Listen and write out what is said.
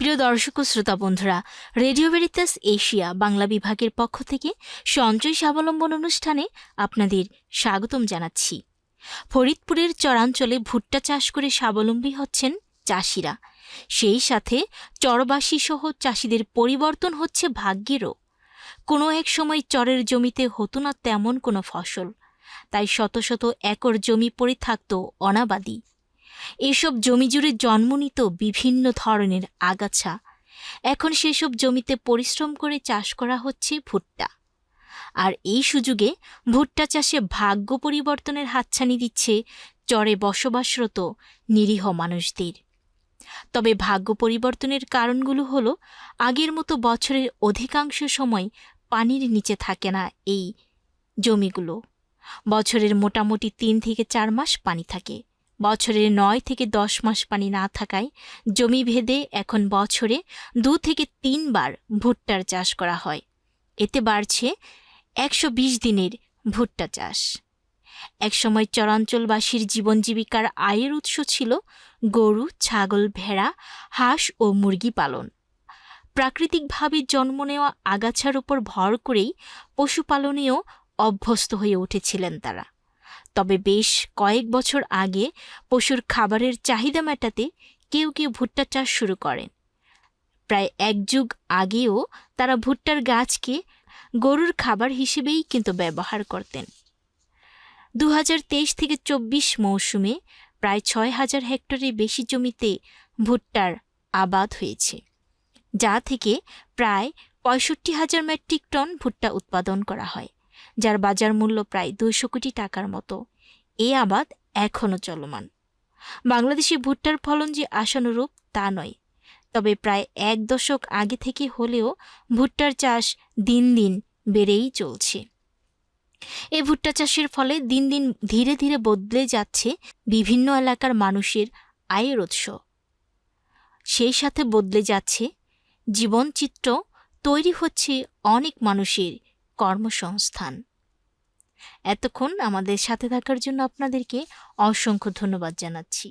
প্রিয় দর্শক ও শ্রোতা বন্ধুরা, রেডিও ভেরিতাস এশিয়া বাংলা বিভাগের পক্ষ থেকে সঞ্চয় স্বাবলম্বন অনুষ্ঠানে আপনাদের স্বাগতম জানাচ্ছি। ফরিদপুরের চরাঞ্চলে ভুট্টা চাষ করে স্বাবলম্বী হচ্ছেন চাষিরা। সেই সাথে চরবাসী সহ চাষিদের পরিবর্তন হচ্ছে ভাগ্যেরও। কোনো এক সময় চরের জমিতে হতো না তেমন কোনো ফসল। তাই শত শত একর জমি পড়ে থাকত অনাবাদি। এসব জমি জুড়ে জন্ম নিত বিভিন্ন ধরনের আগাছা। এখন সেসব জমিতে পরিশ্রম করে চাষ করা হচ্ছে ভুট্টা। আর এই সুযোগে ভুট্টা চাষে ভাগ্য পরিবর্তনের হাতছানি দিচ্ছে চরে বসবাসরত নিরীহ মানুষদের। তবে ভাগ্য পরিবর্তনের কারণগুলো হলো, আগের মতো বছরের অধিকাংশ সময় পানির নিচে থাকে না এই জমিগুলো। বছরের মোটামুটি তিন থেকে চার মাস পানি থাকে। বছরের নয় থেকে দশ মাস পানি না থাকায় জমি ভেদে এখন বছরে দু থেকে তিনবার ভুট্টার চাষ করা হয়। এতে বাড়ছে একশো বিশ দিনের ভুট্টা চাষ। একসময় চরাঞ্চলবাসীর জীবন জীবিকার আয়ের উৎস ছিল গরু, ছাগল, ভেড়া, হাঁস ও মুরগি পালন। প্রাকৃতিকভাবে জন্ম নেওয়া আগাছার উপর ভর করেই পশুপালনেও অভ্যস্ত হয়ে উঠেছিলেন তারা। তবে বেশ কয়েক বছর আগে পশুর খাবারের চাহিদা মেটাতে কেউ কেউ ভুট্টা চাষ শুরু করেন প্রায় এক যুগ আগেও তারা ভুট্টার গাছকে গরুর খাবার হিসেবেই কিন্তু ব্যবহার করতেন। দু হাজার তেইশ থেকে চব্বিশ মৌসুমে প্রায় ছয় হাজার হেক্টরের বেশি জমিতে ভুট্টার আবাদ হয়েছে, যা থেকে প্রায় পঁয়ষট্টি হাজার মেট্রিক টন ভুট্টা উৎপাদন করা হয়। যার বাজার মূল্য প্রায় দুইশো কোটি টাকার মতো। এই আবাদ এখনও চলমান। বাংলাদেশে ভুট্টার ফলন যে আশানুরূপ তা নয়। তবে প্রায় এক দশক আগে থেকে হলেও ভুট্টার চাষ দিন দিন বেড়েই চলছে। এই ভুট্টা চাষের ফলে দিন দিন ধীরে ধীরে বদলে যাচ্ছে বিভিন্ন এলাকার মানুষের আয়ের উৎস। সেই সাথে বদলে যাচ্ছে জীবনচিত্র, তৈরি হচ্ছে অনেক মানুষের কর্মসংস্থান। এতক্ষণ আমাদের সাথে থাকার জন্য আপনাদেরকে অসংখ্য ধন্যবাদ জানাচ্ছি।